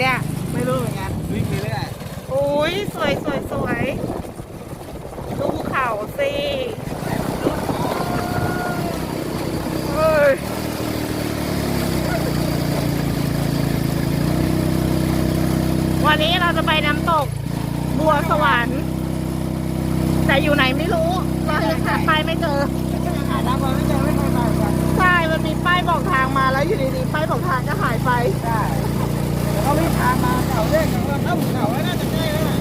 เนี่ย ไม่รู้เหมือนกันวิ่งไปเรื่อยอุ้ยสวยสวยสวยดูภูเขาสิเฮ้ยวันนี้เราจะไปน้ำตกบัวสวรรค์แต่อยู่ไหนไม่รู้ เรายังหาป้ายไม่เจอหาน้ำมาไม่เจอไม่เคยมาเหมือนกันใช่ มันมีป้ายบอกทางมาแล้วอยู่ดีๆป้ายบอกทางก็หายไปใช่แต่ เขาวิ่งทางมาเขาเรียกว่าถ้าภูเขาแล้วน่าจะใกล้แล้วล่ะ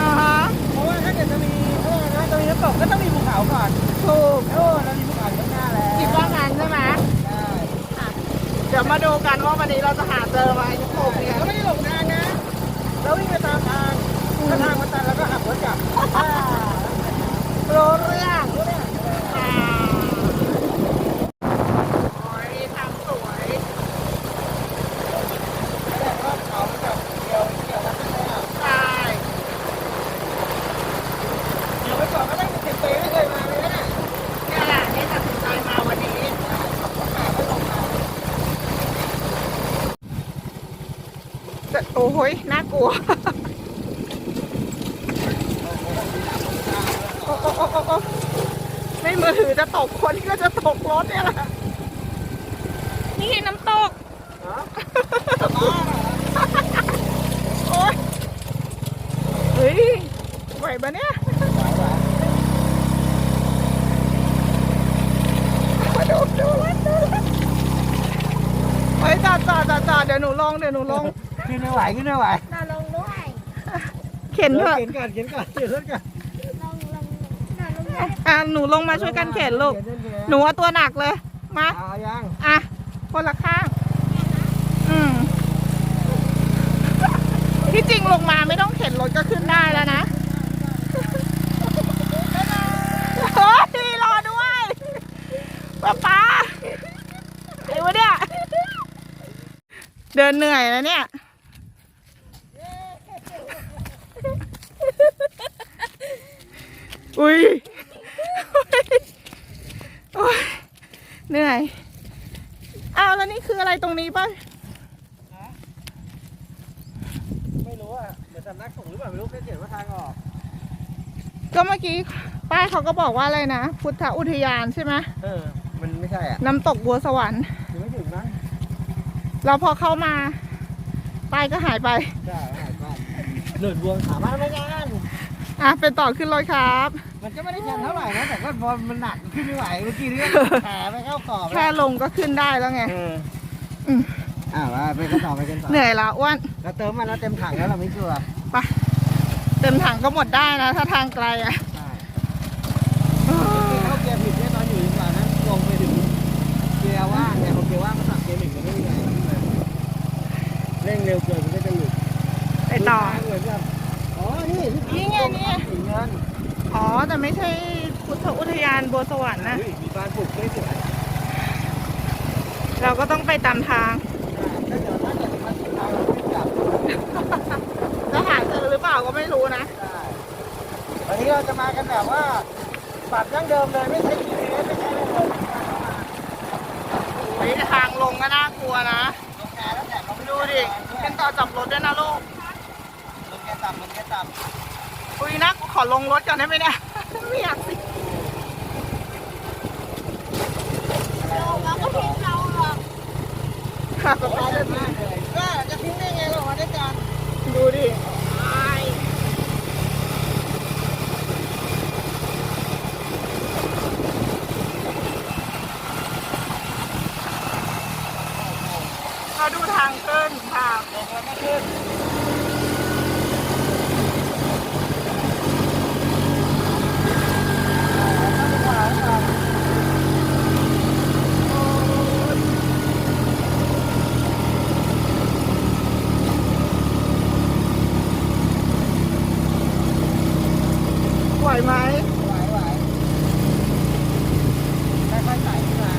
อ่าฮะเพราะว่าถ้าเกิดจะมีเออนะจะมีน้ำตกก็ต้องมีภูเขาก่อนถูกโอ้เรามีภูเขาข้างหน้าแล้วคิดว่างั้นใช่ไหมใช่เดี๋ยวมาดูกันว่าวันนี้เราจะหาเจอไหมน้ำตกเนี่ยเราไม่ได้หลงทางนะเราวิ่งไปตามทางถ้าทางมันตันเราก็หักรถกลับอ่ารู้เรื่องรู้เนี่ยอ่าโอ้ยทางสวย แต่ว่าเขาแบบเกี่ยวเกี่ยวกันไม่ได้ ใช่ เดี๋ยวไปก่อนก็ได้เป็นสิบปีไม่เคยมาเลยนะ เนี่ยแหละที่ตัดสินใจมาวันนี้แต่โอ้ยน่ากลัว โอ้โอ้โอ้โอ้โอ้ ไม่มือถือจะตกคนก็จะตกรถเนี่ยแหละนี่น้ำตกโอ๊ยเฮ้ยไหวปะเนี่ยมาดูดูรถดูรถเฮ้ยจอดจอดจอดจอดเดี๋ยวหนูลงเดี๋ยวหนูลงขึ้นไม่ไหวขึ้นไม่ไหวเราลงด้วยเข็นเถอะเข็นก่อนเข็นก่อนเข็นรถก่อน ลงลงเราลงด้วย อะหนูลงมาช่วยกันเข็นลูก หนูเอาตัวหนักเลย มา เอายังอะ คนละข้าง อืม ที่จริงลงมาไม่ต้องเข็นรถก็ขึ้นได้แล้วนะเฮ้ยรอด้วยป้าป้าไอ้วะเนี่ย เดินเหนื่อยแล้วเนี่ยอุ้ย โอ้ยเหนื่อยอ้าวแล้วนี่คืออะไรตรงนี้ป่ะไม่รู้อะเหมือนสำนักสงฆ์หรือเปล่าไม่รู้แค่เขียนว่าทางออก ก็เมื่อกี้ป้ายเขาก็บอกว่าอะไรนะพุทธอุทยานใช่ไหมเออ มันไม่ใช่อะน้ำตกบัวสวรรค์ยังไม่ถึงนะแล้วพอเข้ามาป้ายก็หายไปใช่หายไปหลุดวงสามารถไม่งานอะเป็นต่อขึ้นรถครับ มันก็ไม่ได้ชันเท่าไหร่นะแต่ก็พอมันหนักขึ้นไม่ไหวเมื่อกี้นี้แผลไปเข้าขอบแค่ลงก็ขึ้นได้แล้วไงเอออืมอ่าว่าไปกันต่อไปกันต่อเหนื่อยละอ้วนเราเติมมันแล้วเต็มถังแล้วเราไม่กลัวไปเต็มถังก็หมดได้นะ ถ้าทางไกลอะใช่เข้าเกียร์ผิดเนี่ยตอนอยู่ดีกว่านะลงไปถึงเกียร์ว่างเนี่ยพอเกียร์ว่างก็สับเกียร์หนึ่งมันไม่มีอะไรเร่งเร็วเกินมันก็จะหลุดไปต่อเหมือนกับอ๋อนี่นี่ไงนี่ไงสีเงิน อ๋อ แต่ไม่ใช่พุทธอุทยานบัวสวรรค์นะอุ้ยมีบ้านปลูกด้วยสวยเราก็ต้องไปตามทางถ้าเกิดถ้าเกิดมันติดทางเราไม่กลับจะหาเจอหรือเปล่าก็ไม่รู้นะ ได้วันนี้เราจะมากันแบบว่าปรับดั้งเดิมเลยไม่ใช่ GPS ไม่ใช่อะไรเลยเฮ้ยทางลงก็น่ากลัวนะ ลงแกแล้วแต่เขาไม่ดูดิเป็นต่อจับรถด้วยนะลูกลงแกต่ำลงแกต่ คุยนะขอลงรถก่อนได้ไหมเนี่ยไม่อยากสิเราเราก็ทิ้งเราหรอกขับำไปเลยก็จะทิ้งได้ไงเรามาด้วยกันดูดิเราดูทางขึ้นค่ะลงแล้วก็ขึ้น ไหวไหม ไหวไหวค่อยๆไต่ขึ้นมา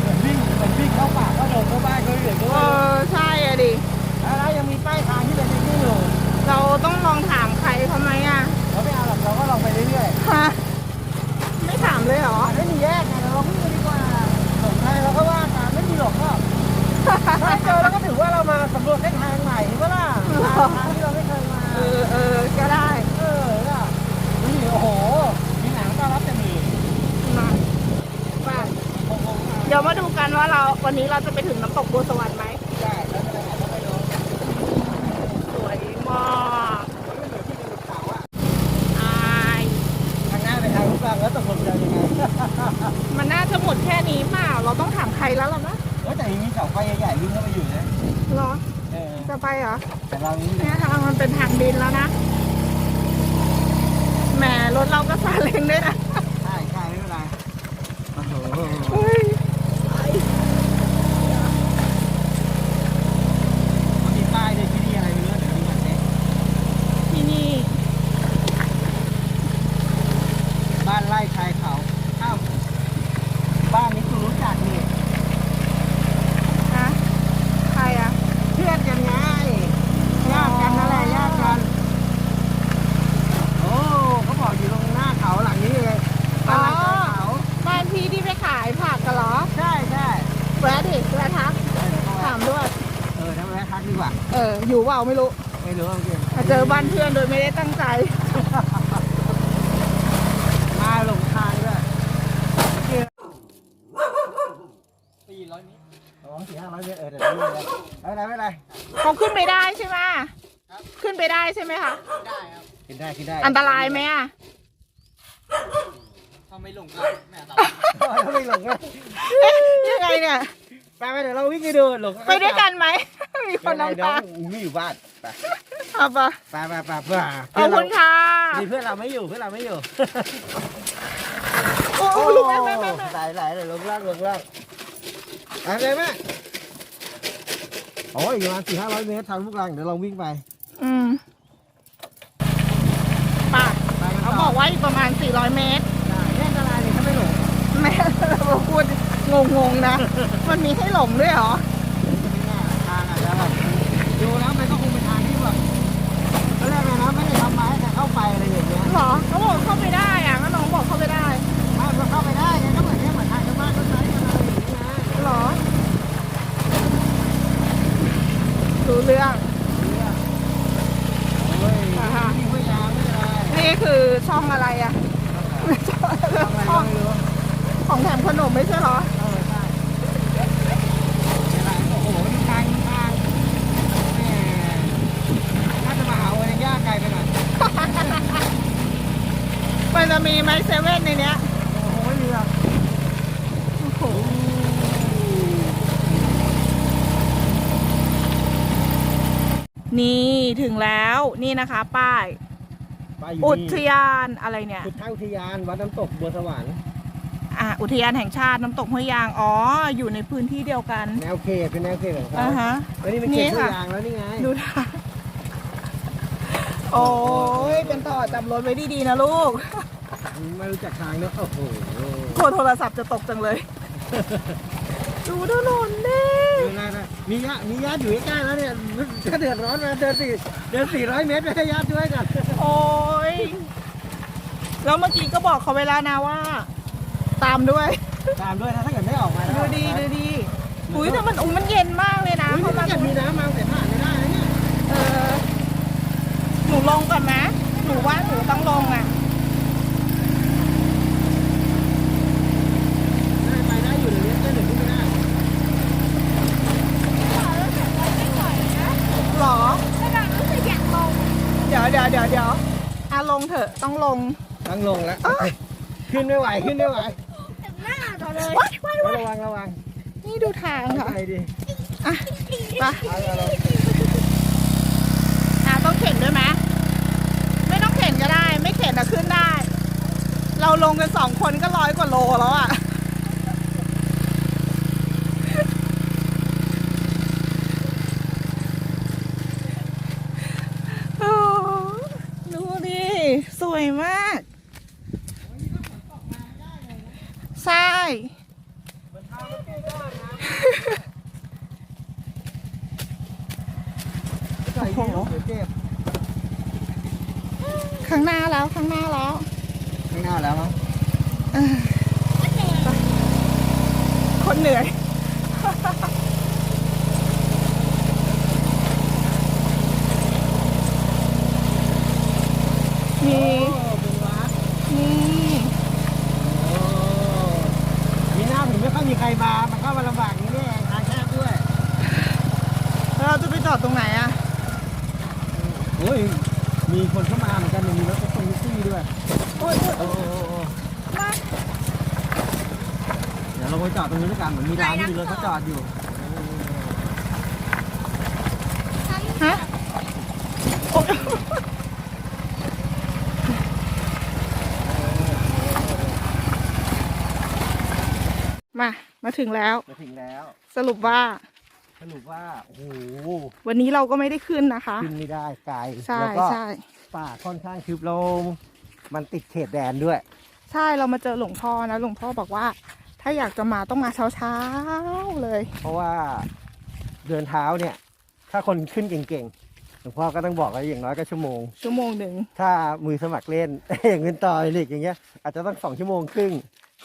เหมือนวิ่งเหมือนวิ่งเข้าป่าเข้าดงเข้าบ้านเขาอยู่อย่าง เอ นี้ อ ใช่อะดิ แล้วยังมีป้ายทางที่เป็นวิ่งอยู่ เราต้องลองถามใครเขาไหมอะ เราไม่เอาหรอกเราก็ลองไปเรื่อย ฮะ ไม่ถามเลยเหรอ ๆไม่มีแยกไงเราวิ่งดีกว่าหลงใครเราก็ว่ากันไม่มีหลงก็ อ ถือว่าเรามาสำรวจเส้นทางใหม่ใช่ปะล่ะทางที่เราไม่เคยมา เออเออก็ได้ เออล่ะนี่โอ้โห มีหนังต้อนรับจะมี มาไปเดี๋ยวมาดูกันว่าเราวันนี้เราจะไปถึงน้ำตกบัวสวรรค์ไหม ได้แล้วจะไปไหนก็ไปดู สวยมาก มันไม่เหมือนที่เป็นเขาอะ อาย ทางหน้าไปทางลูกกลางแล้วตกลงจะยังไง มันน่าจะหมดแค่นี้เปล่า เราต้องถามใครแล้วล่ะนะ เออแต่ยังมีเสาไฟใหญ่ๆวิ่งเข้าไปอยู่นะ เหรอ เออ จะไป เหรอ แต่เรานี่ เนี่ยทางมันเป็นทางดินแล้วนะ แหมรถเราก็ซาเล้งด้วยนะ ใช่ใช่ไม่เป็นไรโอ้โห เฮ้ย มันมีป้ายด้วยที่นี่อะไรไม่รู้เดี๋ยวดูกันสิ ที่นี่ บ้านไร่ชายเขาอ้าวบ้านนี้คุณรู้จักนี่ ฮะใครอะ เพื่อนกันไงญาติกันนั่นแหละญาติกัน โอ้เขาบอกอยู่ตรงหน้าเขาหลังนี้เลยบ้านไร่ชายเขา บ้านพี่ที่ไปขายผักกันเหรอ ใช่ใช่ แวะดิแวะทัก เออเดี๋ยวเข้า ถาม ไป ด้วย เออทำไมทัก ดีกว่า เออ อยู่เปล่าไม่รู้ ไม่รู้จริงมาเจอบ้านเพื่อนโดยไม่ได้ตั้งใจ มาหลงทางด้วยสี่ร้อยเมตรสองสี่ห้าร้อยเมตรเออเดี๋ยวนี้เลยไม่เป็นไรไม่เป็นไรเขาขึ้นไปได้ใช่ไหมขึ้นไปได้ใช่ไหมคะกินได้กินได้อันตรายไหมอะถ้าไม่หลงก็แม่ตาถ้าไม่หลงก็เอ๊ะยังไงเนี่ย ไปไปเดี๋ยวเราวิ่งไปดูหลงไปด้วยกันไหม มีคนเดี๋ยวนำทางไม่อยู่บ้านไปเอาปะไปไปไปไปขอบคุณค่ะมีเพื่อนเราไม่อยู่เพื่อนเราไม่อยู่โอ้โอ้ลูกแม่แม่แม่แม่ไหลไหลไหลลงล่างลงล่างไปเลยแม่โอ้ยประมาณสี่ห้าร้อยเมตรทางลูกรังเดี๋ยวลองวิ่งไป อืมป่ะไปกันเขาต่บอกว่าอีกประมาณ400เมตรได้แม่อันตรายเลยถ้าไม่หลงแม่เราพูด งงๆนะ มันมีให้หลงด้วยเหรอไม่น่าทางอาจจะแบบดูแล้วมันก็คงเป็นทางที่แบบตอนแรกเลยนะไม่ได้ทำไม้แต่เข้าไปอะไรอย่างเงี้ยเหรอเขาบอกเข้าไปได้อะก็น้องบอกเข้าไปได้ถ้าเราเข้าไปได้ไงก็เหมือนเนี่ยเหมือนทางชาวบ้านเขาใช้กันอะไรอย่างเงี้ยเหรอรู้เรื่องโอ้ยอ่าฮะวิ่งไม่ยาวไม่เป็นไรนี่คือช่องอะไรอะทำอะไรก็ไม่รู้ของแถมขนมไม่ใช่เหรอ เออใช่อะไรโอ้โหดูทางดูทางแหม่ถ้าจะมาหาวันยากไกลไปหน่อย มันจะมีไหมเซเว่น ในเนี้ยโอ้โหไม่มีหรอกโอ้โหนี่ถึงแล้วนี่นะคะ ป้าย ไปอยู่อุนี่ทยานอะไรเนี่ยพุทธอุทยานวัดน้ำตกบัวสวรรค์อะอุทยานแห่งชาติน้ำตกห้วยยาง อ๋อ อยู่ในพื้นที่เดียวกันแนวเขตเป็นแนวเขตของเขาอ่าฮะ แล้วนี่เป็นเขตห้วยยางแล้วนี่ไงดูทางโอ้ยเป็นต่อจำรถไว้ดีๆนะลูก ไม่รู้จักทางเนอะโอ้โหกลัวโทรศัพท์จะตกจังเลย ดูถนนดิดูนะนะมีญาติมีญาติอยู่ใกล้ๆแล้วเนี่ยถ้าเดือดร้อนมาเดินสี่เดินสี่ร้อยเมตรไปให้ญาติช่วยกันโอ้ยแล้วเมื่อกี้ก็บอกเขาไว้แล้วนะว่า ตามด้วย ตามด้วยนะถ้าเกิดไม่ออกมาแล้วดูดีดูดีอุ้ยแต่มันอุ้ยมันเย็นมากเลยนะอุ้ยเพราะถ้ามันเกิดมีน้ำมาแต่ผ่านไม่ได้นะเนี่ย เออหนูลงก่อนไหมหนูว่าหนูต้องลงอะ ได้ไปได้อยู่เดี๋ยวนี้ได้หนึ่งที่ไม่ได้ หรอ ก็ดังรู้สึกอยากลง เดี๋ยวเดี๋ยวเดี๋ยวเดี๋ยวอะล งเถอะต้องลง ต้องลงแล้วขึ้นไม่ไหวขึ้นไม่ไหวถึงหน้าเราเลยว้ายว้ายว้ายระวังระวังนี่ดูทางค่ะไปดิอะไปเอาเอาเอาอะต้องเข็นด้วยไหมไม่ต้องเข็นก็ได้ ไม่เข็นอะขึ้นได้ เราลงกันสองคนก็ร้อยกว่าโลแล้วอะ โอ้ดูดิ สวยมากใช่ใส่ดีเดี๋ยวเจ็บข้างหน้าแล้วข้างหน้าแล้วข้างหน้าแล้วมั้งคนเหนื่อย รมา มันก็มาลำบากอย่างนี้นี่เองทางแคบด้วย แล้วเราจะไปจอดตรงไหนอะโอ้ย มีคนเข้ามาเหมือนกันมีรถแท็กซี่ด้วย โอ้ยโอ้ยโอ้โหเดี๋ยวเราไปจอดตรงนี้ด้วยกันเหมือนมีร้านที่มีรถเขาจอดอยู่ ฮะโอ๊ย มา มาถึงแล้ว มาถึงแล้ว สรุปว่า สรุปว่า โอ้โห วันนี้เราก็ไม่ได้ขึ้นนะคะ ขึ้นไม่ได้ไกลใช่แล้วก็ใช่ ป่าค่อนข้างทึบลง มันติดเขตแดนด้วย ใช่เรามาเจอหลวงพ่อนะหลวงพ่อบอกว่า ถ้าอยากจะมาต้องมาเช้าเช้าๆเลย เพราะว่าเดินเท้าเนี่ย ถ้าคนขึ้นเก่งๆ หลวงพ่อก็ต้องบอกว่าอย่างน้อยก็ชั่วโมง ชั่วโมงหนึ่งถ้ามือสมัครเล่น อย่างเงินต่อเล็กอย่างเงี้ย อาจจะต้องสองชั่วโมงครึ่ง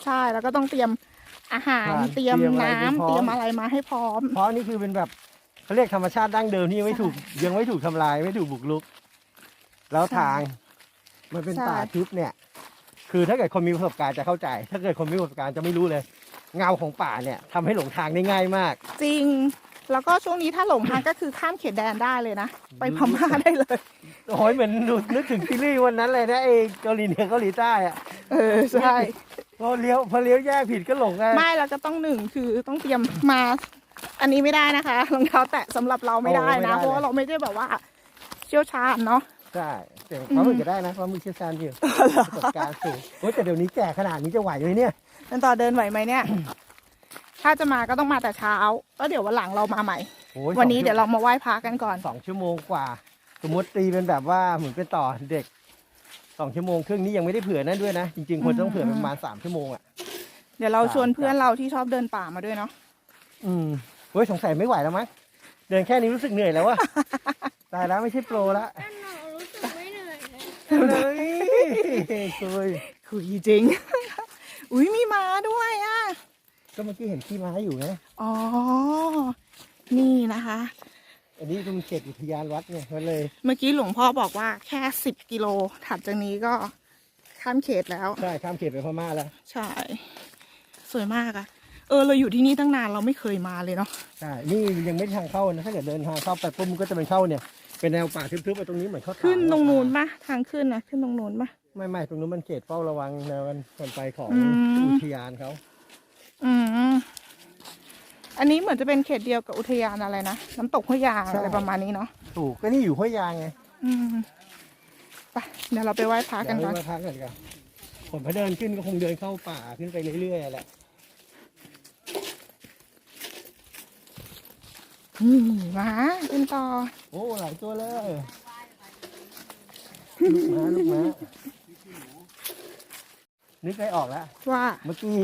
ใช่แล้วก็ต้องเตรียม อาหารอาหารเตรียมเตรียมอะไรน้ำให้พร้อม เตรียมอะไรมาให้พร้อม เพราะนี่คือเป็นแบบเขาเรียกธรรมชาติดั้งเดิมที่ยังไม่ถูกยังไม่ถูกทำลายไม่ถูกบุกรุก แล้วทางมันเป็นใช่ ป่าทึบเนี่ย คือถ้าเกิดคนมีประสบการณ์จะเข้าใจ ถ้าเกิดคนไม่มีประสบการณ์จะไม่รู้เลย เงาของป่าเนี่ยทำให้หลงทางได้ง่ายมาก จริง แล้วก็ช่วงนี้ถ้าหลงทางก็คือข้ามเขตแดนได้เลยนะ ไปพม่าได้เลย โอ้ยเหมือนนึกถึงซีรีส์วันนั้นเลยนะไอ้เกาหลีเหนือเกาหลีใต้อะ เออ ใช่ พอเลี้ยวพอเลี้ยวแยกผิดก็หลงไงไม่เราก็ต้องหนึ่งคือต้องเตรียมมา อันนี้ไม่ได้นะคะรองเท้าแตะสำหรับเราไม่ได้นะ เพราะว่าเราไม่ได้แบบว่า เชี่ยวชาญเนาะใช่แต่ความมือจะได้นะความมือเชี่ยวชาญอยู่ประสบการณ์สูงโอ้ยแต่เดี๋ยวนี้แก่ขนาดนี้จะไหวไหมเนี่ยนันต่อเดินไหวไหมเนี่ย ถ้าจะมาก็ต้องมาแต่เช้าแล้วเดี๋ยววันหลังเรามาใหม่โอ้ยวันนี้สองชั่เดี๋ยวเรามาไหว้พระกันก่อนสองชั่วโมงกว่า สมมติตีเป็นแบบว่าเหมือนเป็นต่อเด็ก สองชั่วโมงครึ่งนี่ยังไม่ได้เผื่อนั่นด้วยนะ จริงๆควรต้องเผื่อประมาณสามชั่วโมงอะ เดี๋ยวเราชวนเพื่อนเราที่ชอบเดินป่ามาด้วยเนาะอืมเฮ้ยสงสัยไม่ไหวแล้วมั้งเดินแค่นี้รู้สึกเหนื่อยแล้ววะตายแล้วไม่ใช่โปรละนั่นหนูรู้สึกไม่เหนื่อยเลยเลยคุยคุยจริง อุ้ยมีม้าด้วยอะก็เมื่อกี้เห็นขี้ม้าอยู่ไงอ๋อ นี่นะคะ อันนี้เป็นเขตอุทยานวัดไงมันเลย เมื่อกี้หลวงพ่อบอกว่าแค่สิบกิโลถัดจากนี้ก็ข้ามเขตแล้ว ใช่ข้ามเขตไปพม่าแล้ว ใช่ สวยมากอะเออเราอยู่ที่นี่ตั้งนานเราไม่เคยมาเลยเนาะใช่นี่ยังไม่ทางเข้านะถ้าเกิดเดินทางเข้าไปปุ๊บมันก็จะเป็นเข้าเนี่ย เป็นแนวป่าทึบๆไปตรงนี้เหมือนเขาขึ้นตรงนู้นปะทางขึ้นนะขึ้นตรงนู้นปะไม่ไม่ตรงนู้นมันเขตเฝ้าระวังแนวกันคนไปของอืมอุทยานเขาอืม อันนี้เหมือนจะเป็นเขตเดียวกับอุทยานอะไรนะ น้ำตกห้วยยางอะไรประมาณนี้เนาะถูกก็นี่อยู่ห้วยยางไงอืมไปเดี๋ยวเราไปไหว้พระกันก่อน เดี๋ยวเรามาพักกันดีกว่อนผมพอเดินขึ้นก็คงเดินเข้าป่าขึ้นไปเรื่อยๆแหละนี่มาขึ้นต่อโอ้หลายตัวเลยลูกม้าลูกม้านึกได้ออกแล้ว ว่าเมื่อกี้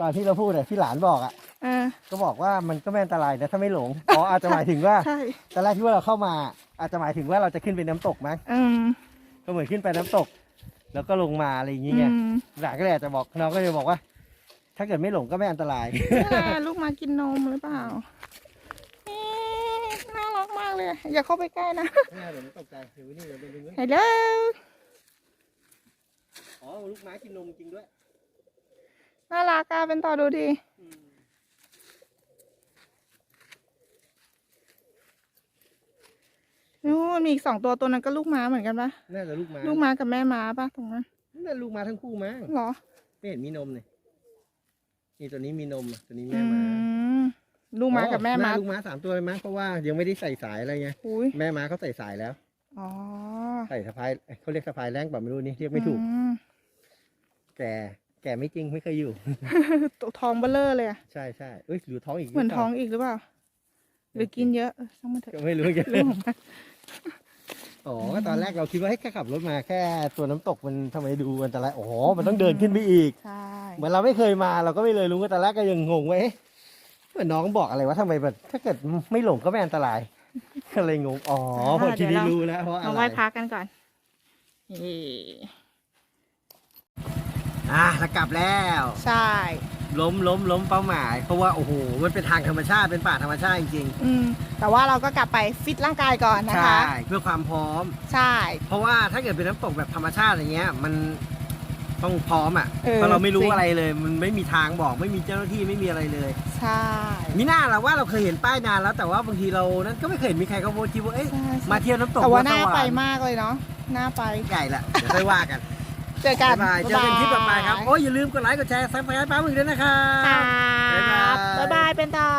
ตอนที่เราพูดอะที่หลานบอกอะ เออ ก็บอกว่ามันก็ไม่อันตรายนะถ้าไม่หลงอ๋ออาจจะหมายถึงว่าใช่ ตอนแรกที่ว่าเราเข้ามา อาจจะหมายถึงว่าเราจะขึ้นไปน้ำตกมั้งอืมก็เหมือนขึ้นไปน้ำตก แล้วก็ลงมาอะไรอย่างอืเงี้ยมหลานก็เลยอาจจะบอกน้องก็เลยบอกว่า ถ้าเกิดไม่หลงก็ไม่อันตราย นี่แหละลูกมากินนมหรือเปล่าเอ๊ะน่ารักมากเลย อย่าเข้าไปใกล้นะไม่เดี๋ยวมันตกใจเดี๋ยวนี่เดี๋ยวเป็นฮัลโหลอ๋อลูกม้ากินนมจริงด้วยน่ารักอะเป็นต่อดูดิ นู่นมีอีกสองตัวตัวนั้นก็ลูกม้าเหมือนกันปะน่าจะลูกม้าลูกม้ากับแม่ม้าปะตรงนั้นน่าลูกม้าทั้งคู่มั้งเหรอ ไม่เห็นมีนมเลยนี่ตัวนี้มีนมอะตัวนี้อืแม่ม้ามลูกม้ากับแม่ม้าอ๋อน่ลูกม้าสามตัวเลยมั้งเพราะว่ายังไม่ได้ใส่สายอะไรไงอุ้ยแม่ม้าเขาใส่สายแล้วอ๋อใส่สะพายเอ้ยเขาเรียกสะพายแรงแบบไม่รู้นี่เรียกไม่ถูกอืมแก่แก่ไม่จริงไม่เคยอยู่ตัวท้องเบลเลอร์เลยอะใช่ใช่เอ้ยหรือท้องอีกเหมือนรืปล่าท้องอีกหรือเปล่า หรือกินเยอะเออช่างมันเถอะก็ไม่รู้เหมือนกันเรื่องของมันอ๋อก็ตอนแรกเราคิดว่าให้ยแค่ขับรถมาแค่ตัวน้ำตกมันทำไมดูอันตรายอ๋อมันต้องเดินขึ้นไปอีก ใช่เหมือนเราไม่เคยมาเราก็ไม่เลยรู้ว่าตอนแรกก็ยังงงว่าเอ๊ะเหมือนน้องบอกอะไรว่าทำไมแบบถ้าเกิดไม่หลงก็ไม่อันตราย ก็เลยงงอ๋อพอทีนี้รู้แล้วเพราะอะมาไรไหว้พระกันก่อนนี่อะแล้วกลับแล้ว ใช่ ล้มล้มล้มเป้าหมาย เพราะว่าโอ้โหมันเป็นทางธรรมชาติเป็นป่าธรรมชาติจริงอืมแต่ว่าเราก็กลับไปฟิตร่างกายก่อนๆนะคะ เพื่อความพร้อม ใช่ เพราะว่าถ้าเกิดเป็นน้ำตกแบบธรรมชาติอย่างเงี้ย มันต้องพร้อมอะเออเพราะเราไม่รู้จริง อะไรเลย มันไม่มีทางบอกไม่มีเจ้าหน้าที่ไม่มีอะไรเลยใช่มีหน้าเราว่าเราเคยเห็นป้ายนานแล้วแต่ว่าบางทีเรานั้นก็ไม่เคยเห็นมีใครเขาโพสต์คิดว่าเอ๊ะใช่ใช่มาเที่ยวน้ำตกแต่ว่าวัดน่าสงไปมากเลยเนาะน่าไป ใหญ่ละเดี๋ยวค่อยว่ากัน เจอกันบ๊ายบายเจอกันคลิปต่อไปครับ โอ้ยอย่าลืมกดไลค์กดแชร์ซับสไครต์ป้าหมึกด้วยนะครับ ครับบ๊ายบายบ๊ายบายเป็นต่อ